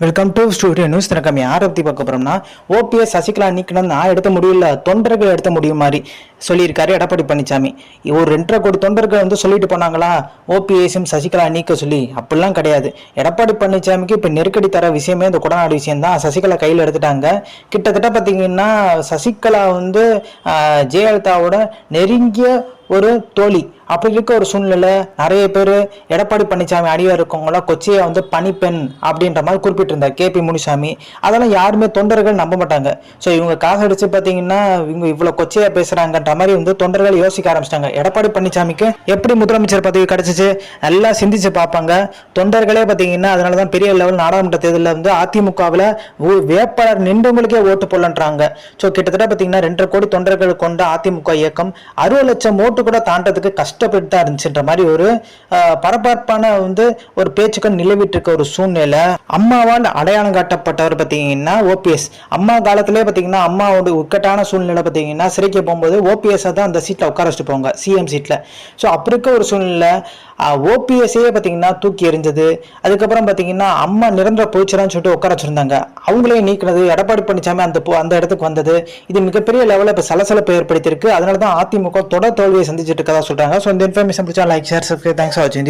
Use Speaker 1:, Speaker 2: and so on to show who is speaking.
Speaker 1: Welcome to studio news தினக்கம் யாரை பற்றி பார்க்க போகிறோம்னா ஓபிஎஸ் சசிகலா நீக்கணும் நான் எடுத்த முடியல தொண்டர்கள் எடுத்த முடியும் மாதிரி சொல்லியிருக்காரு எடப்பாடி பழனிசாமி ஒரு ரெண்டரை கோடி தொண்டர்கள் வந்து சொல்லிட்டு போனாங்களா? ஓபிஎஸும் சசிகலா நீக்க சொல்லி. அப்படிலாம் கிடையாது. எடப்பாடி பழனிசாமிக்கு இப்போ நெருக்கடி தர விஷயமே இந்த கொடநாடு விஷயம் தான் சசிகலா கையில் எடுத்துட்டாங்க. கிட்டத்தட்ட பார்த்தீங்கன்னா சசிகலா வந்து ஜெயலலிதாவோட நெருங்கிய ஒரு தோழி. அப்படி இருக்க ஒரு சூழ்நிலை நிறைய பேர் எடப்பாடி பழனிசாமி அடியாக இருக்கவங்களாம் கொச்சியை வந்து பணிப்பெண் அப்படின்ற மாதிரி குறிப்பிட்டிருந்தார். K P Munisamy. அதெல்லாம் யாருமே தொண்டர்கள் நம்ப மாட்டாங்க. ஸோ இவங்க காசு அடிச்சு பார்த்தீங்கன்னா இவங்க இவ்வளோ கொச்சையாக பேசுகிறாங்கன்ற மாதிரி வந்து தொண்டர்கள் யோசிக்க ஆரம்பிச்சிட்டாங்க. எடப்பாடி பழனிசாமிக்கு எப்படி முதலமைச்சர் பதவி கிடச்சிச்சு? நல்லா சிந்திச்சு பார்ப்பாங்க. தொண்டர்களே பார்த்தீங்கன்னா அதனால தான் பெரிய லெவல் நாடாளுமன்ற தேர்தலில் வந்து அதிமுகவில் வேட்பாளர் நின்றவங்களுக்கே ஓட்டு போடலன்றாங்க. ஸோ கிட்டத்தட்ட பார்த்தீங்கன்னா ரெண்டரை கோடி தொண்டர்கள் கொண்ட அதிமுக இயக்கம் அறுபது லட்சம் ஓட்டு கூட தாண்டதுக்கு கஷ்டப்பட்டு தான் இருந்துச்சுன்ற மாதிரி ஒரு பரபரப்பான வந்து ஒரு பேச்சுக்கள் நிலவிட்டு இருக்க ஒரு சூழ்நிலை. அம்மாவால் அடையாளம் காட்டப்பட்டவர் பார்த்தீங்கன்னா ஓபிஎஸ் அம்மா காலத்திலே பார்த்தீங்கன்னா அம்மாவோட உட்கட்டான சூழ்நிலை பார்த்தீங்கன்னா சிறைக்கு போகும்போது ஓபிஎஸ்ஸை தான் அந்த சீட்டில் உட்கார வச்சுட்டு போங்க சிஎம் சீட்டில் ஸோ அப்படி இருக்க ஒரு சூழ்நிலை ஓபிஎஸ்ஸே பார்த்தீங்கன்னா தூக்கி எறிஞ்சது. அதுக்கப்புறம் பார்த்தீங்கன்னா அம்மா நிரந்தர போயிச்சுறான்னு சொல்லிட்டு உட்கார வச்சுருந்தாங்க. அவங்களே நீக்கினது எடப்பாடி பழனிசாமி அந்த அந்த இடத்துக்கு வந்தது. இது மிகப்பெரிய லெவலில் இப்போ சலசலப்பை ஏற்படுத்தியிருக்கு. அதனால தான் அதிமுக தொடர் தோல்வியை சந்திச்சிட்டு இருக்கதா சொல்கிறாங்க సో దీనిపై మీ సంప్రచారం like share subscribe thanks for watching